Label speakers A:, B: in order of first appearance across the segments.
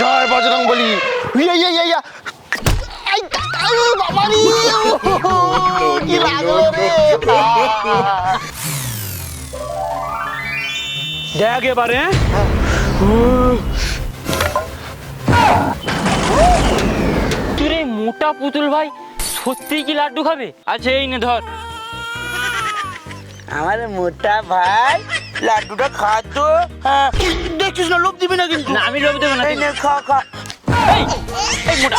A: জয় বজরং বলি। ইয়া ইয়া ইয়া ইয়া! কি লাগল রে
B: দেখ এবারে। তুই রে মোটা পুতুল ভাই সত্যি কি লাড্ডু খাবে? আচ্ছা এই নে ধর।
C: আমার মোটা ভাই? লাড্ডুটা খাদ্য হ্যাঁ। দেখছিস না লোভ দিবি না কিন্তু।
B: না আমি লোভ দেবো না
C: এই নে খা খা।
B: এই এই মোটা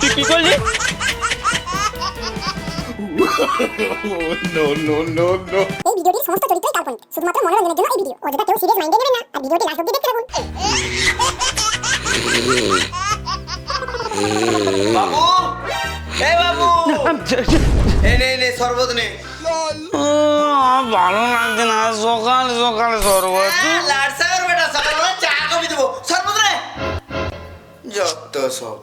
B: তুই কি করলি?
D: এই ভিডিওটির সমস্ত চরিত্রই কাল্পনিক শুধুমাত্র মনোরঞ্জনের জন্য এই ভিডিও। অযথা কেউ সিরিয়াস মাইন্ডে নেবেন না আর ভিডিওটি লাস্ট অব্দি দেখতে থাকুন।
E: বাবু! এই বাবু এই নে নে শরবত নে।
C: ভালো লাগছে না। সকাল সকাল শরবত।
E: বেটা সকালবেলা চা কফি দেবো। শরবত নে যত সব।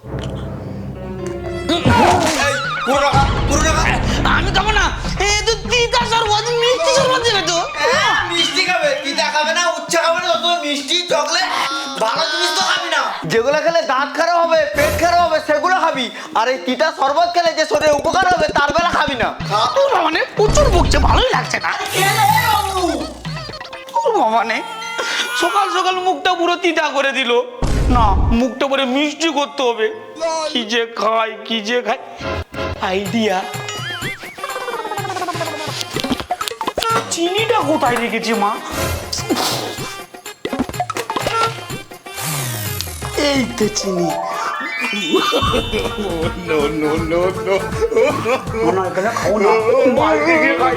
C: আমি খাব না। এ তো তিতা শরবত মিষ্টি শরবত দেবে তো।
E: হ্যাঁ, মিষ্টি খাবে। তিতা খাবে না উচ্চা খাবে না মিষ্টি চকলেট। ভালো জিনিস তো খাবি না।
A: যেগুলো খেলে দাঁত খারাপ হবে পেট খারাপ হবে সেগুলো খাবি। আর এই তিতা শরবত খেলে যে শরীরে উপকার হবে তার বেলা খাবি না।
C: তোর মানে প্রচুর বকছে ভালোই লাগছে না। মানে? সকাল সকাল মুখটা পুরো তিতা করে দিল। না মুখটা পুরো মিষ্টি করতে হবে। কি যে খাই কি যে খাই। আইডিয়া। চিনিটা কোথায় রেখেছি মা? এই তো চিনি মনে হয় খাও না গিয়ে খাই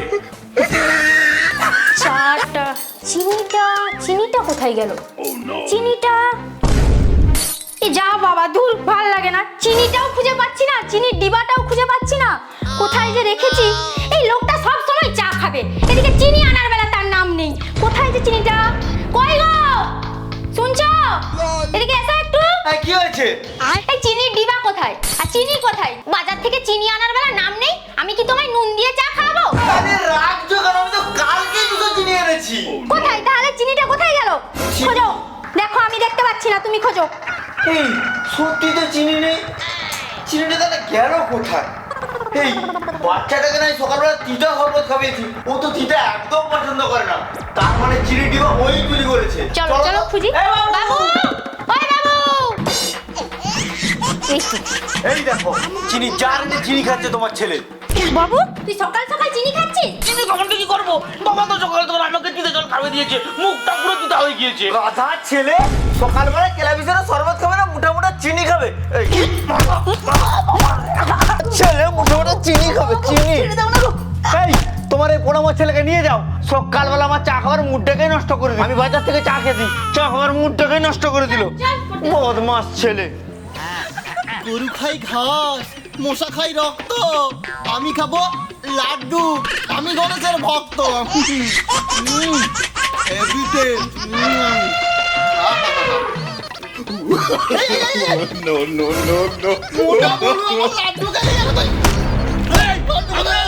F: চাটা চিনিটা চিনিটা কোথায় গেল? চিনিটা? এ যা বাবা দূর ভালো লাগে না। চিনিটাও খুঁজে পাচ্ছি না চিনির ডিবাটাও খুঁজে পাচ্ছি না। কোথায় যে রেখেছি?
A: হয়েছে
F: এই চিনির ডিবা কোথায়? আর চিনি কোথায়? বাজার থেকে চিনি আনার বেলা নাম নেই? আমি কি তোমায় নুন দিয়ে চা খাওয়াবো?
E: আরে রাগ জোগান আমি তো কালকে দুটো চিনি এনেছি।
F: কোথায়? তাহলে চিনিটা কোথায় গেল? খোঁজো। দেখো আমি দেখতে পাচ্ছি না তুমি খোঁজো।
E: এই সত্যি তো চিনি নেই। চিনিটা তাহলে গেল কোথায়? এই বাচ্চাটাকে নাই সকালবেলা তিতা শরবত খাবিয়েছি ও তো তিতা একদম পছন্দ করে না। তার মানে চিনি ডিবা ওই চুরি করেছে।
F: চলো চলো খুঁজি।
E: বাবু!
F: এই
A: এই দেখো চিনি চার এনে চিনি খাচ্ছে তোমার ছেলে।
F: বাবু তুই সকাল সকাল চিনি খাচ্ছিস?
C: চিনি কখন কি করব? বাবা তো সকাল সকাল আমাকে চিনি জল খাবে দিয়েছে মুখটা পুরো তিতা হয়ে গিয়েছে।
A: গাধা ছেলে সকালবেলা কেলাবিজের শরবত খাবে না মোটা মোটা চিনি খাবে? এই, ছেলে মোটা মোটা চিনি খাবে চিনি। এই তোমার এই পোড়ামা ছেলেকে নিয়ে যাও। সকালবেলা আমার চা খাবার মুডটাকেই নষ্ট করে দিল। আমি বাজার থেকে চা খেয়েছি চা খাবার মুডটাকেই নষ্ট করে দিল। বদমাস ছেলে।
G: গরু খাই ঘাস মশা খাই রক্ত আমি খাব লাড্ডু আমি গণেশের ভক্ত। লাড্ডু খাই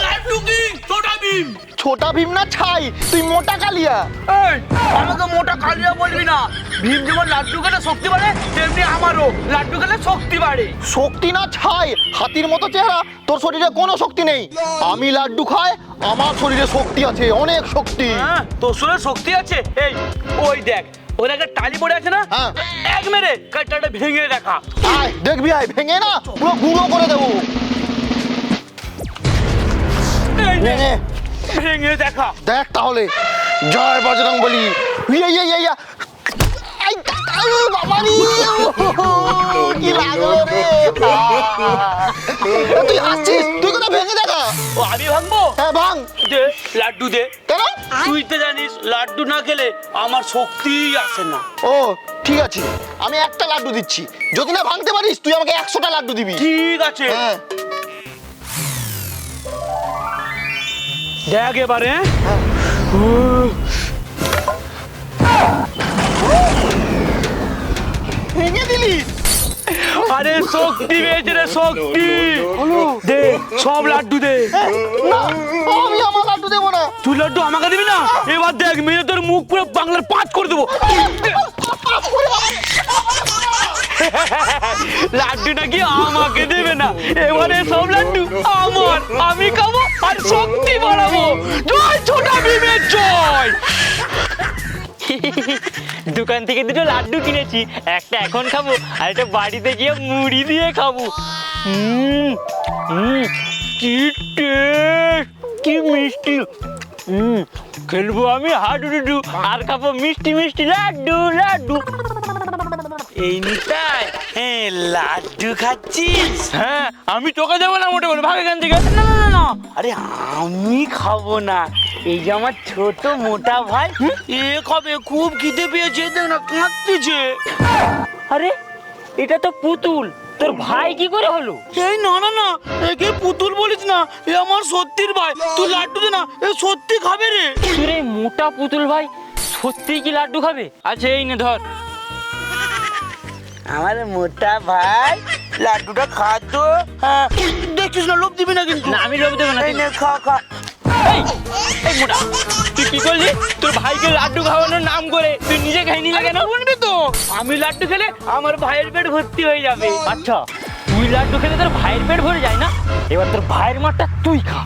C: লাড্ডু কি? ছোটা ভীম
A: ছোটা ভীম না ছাই? তুই মোটা কালিয়া।
C: এই আমাকে মোটা কালিয়া বলবি না। ভীম যেমন লাড্ডু খেলে শক্তি বাড়ে তেমনি আমারও। লাড্ডু খেলে শক্তি বাড়ে।
A: শক্তি না ছাই হাতির মতো চেহারা তোর শরীরে কোনো শক্তি নেই। আমি লাড্ডু খাই আমার শরীরে শক্তি আছে অনেক শক্তি।
C: হ্যাঁ তোর শরীরে শক্তি আছে? এই ওই দেখ ওর একটা টালি পড়ে আছে না?
A: হ্যাঁ।
C: এক মেরে কাঠটা ভেঙে দেখা।
A: আয় দেখবি আয় ভেঙে না পুরো গুঁড়ো করে দেবো। ভেঙে
C: ভেঙে দেখা।
A: দেখ তাহলে। জয় বজরং বলি। ইয়া ইয়া ইয়া ইয়া। তুই তুই কোথা ভেঙে দেখা?
C: ও আমি ভাঙবো?
A: হ্যাঁ ভাঙ।
C: দে লাড্ডু দে।
A: কেন?
C: তুই তো জানিস লাড্ডু না খেলে আমার শক্তিই আসে না।
A: ও ঠিক আছে। আমি একটা লাড্ডু দিচ্ছি। যদি না ভাঙতে পারিস তুই আমাকে একশোটা লাড্ডু দিবি।
C: ঠিক আছে।
A: হ্যাঁ।
B: দেখ এবারে।
A: ভেঙে দিলি।
B: আরে শক্তি পেয়েছে রে শক্তি। দে সব লাড্ডু দে।
A: না আমি আমার লাড্ডু দেবো না।
B: তুই লাড্ডু আমাকে দিবি না? এবার দেখ মেরে তোর মুখ পুরো বাংলার পাঁচ করে দেবো। লাড্ডু নাকি আমাকে দেবে না। এবারে সব লাড্ডু আমার আমি খাব। আর শক্তি বাড়াবো জয় ছোটা ভীমের জয়। দোকান থেকে দুটো লাড্ডু কিনেছি, একটা এখন খাব, আর একটা বাড়িতে গিয়ে মুড়ি দিয়ে খাব। কি কি মিষ্টি। হুম খেলব আমি হাডুডুডু, আর খাব মিষ্টি মিষ্টি লাড্ডু লাড্ডু। এই নিতাই হ্যাঁ লাড্ডু খাচ্ছিস? হ্যাঁ আমি তোকে দেবো না মোটে বলে ভাগ এখান থেকে। না না না আরে আমি খাব না। এই যে আমার ছোট মোটা ভাই এ খাবে খুব খিদে পেয়েছে দেখ না কাঁদতেছে। আরে এটা তো পুতুল। তোর ভাই কি করে হলো? এই না না না একে পুতুল বলিস না এ আমার সত্যির ভাই। তুই লাড্ডু দে না এ সত্যি খাবে রে। তোর এই মোটা পুতুল ভাই সত্যি কি লাড্ডু খাবে? আচ্ছা এই নে ধর।
E: আমার মোটা ভাই লাড্ডুটা খাদ্য
B: হ্যাঁ, দেখছিস না লোভ দিবি না কিন্তু। না আমি লোভ দেবো না।
E: খা খা।
B: এই মোটা তুই কি করলি? তোর ভাইকে লাড্ডু খাওয়ানোর নাম করে তুই নিজে খাইনি লাগে না বলবি তো। আমি লাড্ডু খেলে আমার ভাইয়ের পেট ভর্তি হয়ে যাবে। আচ্ছা তুই লাড্ডু খেলে তোর ভাইয়ের পেট ভরে যায় না? এবার তোর ভাইয়ের মাঠটা তুই খা।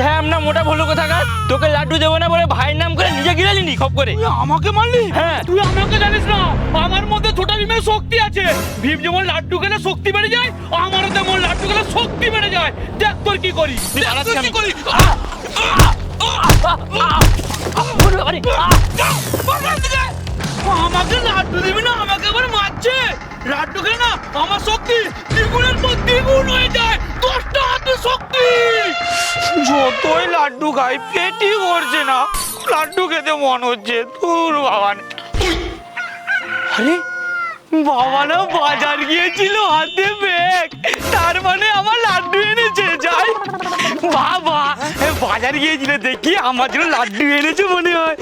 B: ধ্যাম না মোটা ভুলো কোথাকার? তোকে লাড্ডু দেবো না বলে ভাইয়ের নাম করে নিজে গিলালি নি খপ করে। আমাকে মারলি? হ্যাঁ। তুই আমাকে জানিস না আমার মধ্যে ছোটা ভীমের শক্তি আছে। ভীম যেমন লাড্ডু খেলে শক্তি বেড়ে যায় আমারও তেমন লাড্ডু খেলে শক্তি বেড়ে যায়। দেখ তোর কি করি। তোর কি করি! আমাকে লাড্ডু দিবি না আমাকে আবার মারছে। লাড্ডু খেলে না, আমার শক্তি দ্বিগুণের পর দ্বিগুণ হয়ে যায়। দশটা হাতে শক্তি। যতই লাড্ডু খাই, পেটই করছে না। লাড্ডু খেতে মন হচ্ছে তোর বাবা আরে বাবা না বাজার গিয়েছিল হাতে ব্যাগ। তার মানে আমার লাড্ডু এনেছে, যাই। বাবা বাজার গিয়েছিল দেখি, আমার জন্য লাড্ডু এনেছে মনে হয়।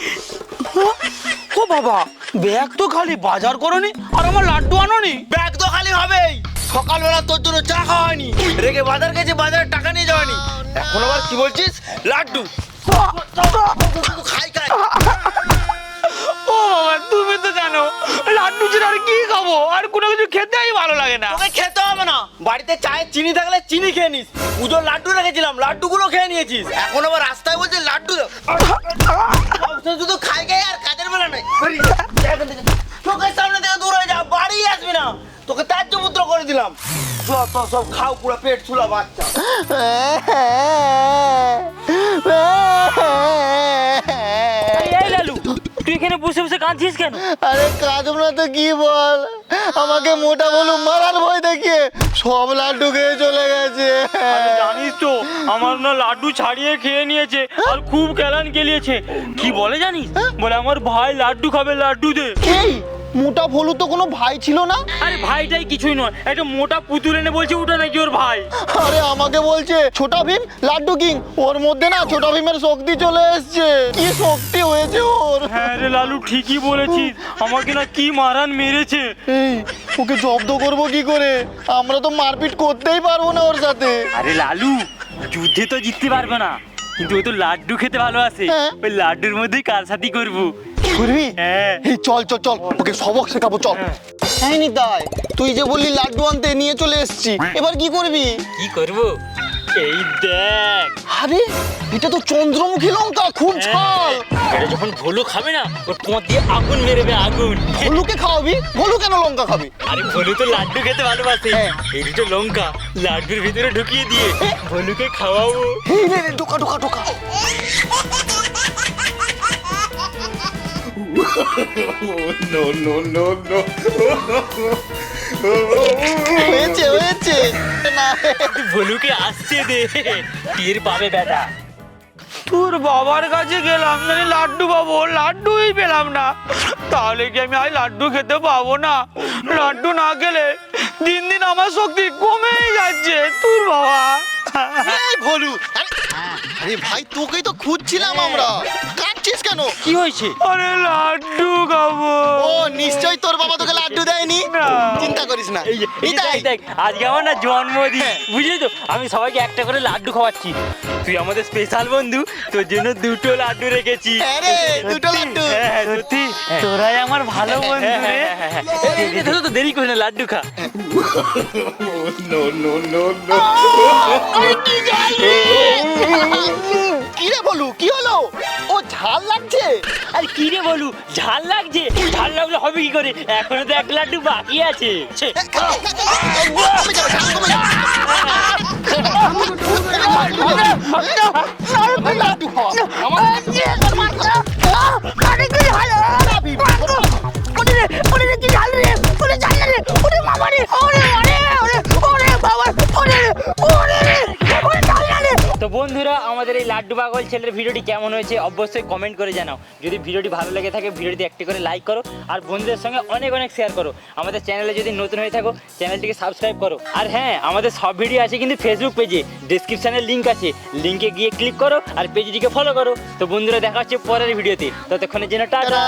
B: ও বাবা ব্যাগ তো খালি বাজার করনি আর আমার লাড্ডু আনোনি
E: ব্যাগ তো খালি হবেই সকালবেলা তোর জন্য চা খাওয়ানি রেখে বাজার গেছে বাজারে টাকা নিয়ে যাওয়ানি এখন আবার কি বলছিস লাড্ডু খাই খাই
B: বাবা তুমি তো জানো লাড্ডু ছাড়া আর কি খাব? আর কোনো কিছু খেতেই ভালো লাগে না।
E: তোকে খেতে হবে না। বাড়িতে চায়ে চিনি থাকলে চিনি খেয়ে নিস। পুজোর লাড্ডু রেখেছিলাম লাড্ডুগুলো খেয়ে নিয়েছিস। এখন আবার রাস্তায় বলছে লাড্ডু দাও। শুধু খাই খাই আর কাজের বেলা নেই। চোখের সামনে থেকে দূর হয়ে যা বাড়ি আসবি না। তোকে ত্যায্য পুত্র করে দিলাম। যত সব খাও পুরো পেট ছুলা বাচ্চা।
B: বসে বসে কাঁদছিস কেন?
A: আরে কাঁদব না তো কি বল? আমাকে মোটা বলু মারার ভয় দেখিয়ে সব লাড্ডু খেয়ে চলে গেছে।
B: জানিস তো আমার না লাড্ডু ছাড়িয়ে খেয়ে নিয়েছে আর খুব কেলান কেলিয়েছে কি বলে জানিস? বলে আমার ভাই লাড্ডু খাবে লাড্ডু দে।
A: এই মোটা ভলু তো কোনো ভাই ছিল না?
B: আরে ভাইটাই কিছুই নয় একটা মোটা পুতুল এনে বলছে ওটা নাকি ওর ভাই।
A: আরে আমাকে বলছে ছোটা ভীম লাড্ডু কিং ওর মধ্যে না ছোটা ভীমের শক্তি চলে এসছে। কি শক্তি হয়েছে ওর?
B: হ্যাঁ রে লালু ঠিকই বলেছিস। আমাকে না কি মারান মেরেছে।
A: এই ওকে জব্দ করব কি করে? আমরা তো মারপিট করতেই পারব না ওর সাথে।
B: আরে লালু যুদ্ধে তো জিততে পারবে না। কিন্তু ও তো লাড্ডু খেতে ভালোবাসে।
A: হ্যাঁ।
B: ওই লাড্ডুর মধ্যেই কার সাথে করব।
A: করবি
B: হ্যাঁ।
A: এই চল চল চল। ওকে সবক শেখাবো চল। হ্যাঁ। নিতাই। তুই যে বললি লাড্ডু আনতে নিয়ে চলে এসেছি এবার কি করবি?
B: কি করব? এই দেখ।
A: আরে এটা তো চন্দ্রমুখী লঙ্কা খুব ঝাল
B: এটা যখন ভোলু খাবে না ওর তোমার দিয়ে আগুন মেরেবে আগুন।
A: ভলুকে খাওয়াবি? ভলু কেন লঙ্কা খাবি?
B: আরে ভোলু তো লাড্ডু খেতে ভালোবাসে।
A: হ্যাঁ।
B: এই দুটো লঙ্কা লাড্ডুর ভিতরে ঢুকিয়ে দিয়ে ভোলুকে খাওয়াবো।
A: এই রে রে ঢোকা ঢোকা ঢোকা হয়েছে হয়েছে। না
B: ভোলুকে আসতে দে। টের পাবে বেটা।
C: তোর বাবার কাছে গেলাম জানি লাড্ডু পাবো লাড্ডুই পেলাম না। তাহলে কি আমি আজ লাড্ডু খেতে পাবো না? লাড্ডু না খেলে দিন দিন আমার শক্তি কমেই যাচ্ছে তোর বাবা।
A: এই ভলু আরে আরে ভাই তোকেই তো খুঁজছিলাম আমরা। কাটছিস কেন
B: কি হয়েছে
C: আরে লাড্ডু খাব
A: ও নিশ্চয় নিশ্চয়ই তোর বাবা তোকে লাড্ডু দেয়নি চিন্তা করিস না
B: এই যে এই যে
A: নিতাই,
B: দেখ, দেখ, আজকে আমার না জন্মদিন
A: হ্যাঁ।
B: বুঝলি তো আমি সবাইকে একটা করে লাড্ডু খাওয়াচ্ছি তুই আমাদের স্পেশাল বন্ধু তোর জন্য দুটো লাড্ডু রেখেছি
A: হ্যাঁ রে, দুটো
B: সত্যি?
A: লাড্ডু।
B: হ্যাঁ হ্যাঁ, সত্যি
C: তোরাই আমার ভালো বন্ধু
B: হ্যাঁ,
C: রে
B: হ্যাঁ, হ্যাঁ, হ্যাঁ। এই, এই, এই, তো দেরি করে না লাড্ডু খা নো নো নো
A: কি রে বলু কি হলো? ও ঝাল লাগছে?
B: আর কি রে বলু ঝাল লাগছে? ঝাল লাগলে হবে কি করে? এখনও তো এক লাড্ডু বাকি আছে। পাগল ছেলের ভিডিওটি কেমন হয়েছে অবশ্যই কমেন্ট করে জানাও। যদি ভিডিওটি ভালো লেগে থাকে ভিডিওটি একটি করে লাইক করো আর বন্ধুদের সঙ্গে অনেক অনেক শেয়ার করো। আমাদের চ্যানেলে যদি নতুন হয়ে থাকো চ্যানেলটিকে সাবস্ক্রাইব করো। আর হ্যাঁ আমাদের সব ভিডিও আছে কিন্তু ফেসবুক পেজে ডিসক্রিপশানে লিঙ্ক আছে। লিঙ্কে গিয়ে ক্লিক করো আর পেজটিকে ফলো করো। তো বন্ধুরা, দেখা হচ্ছে পরের ভিডিওতে ততক্ষণের জন্য
A: টাটা।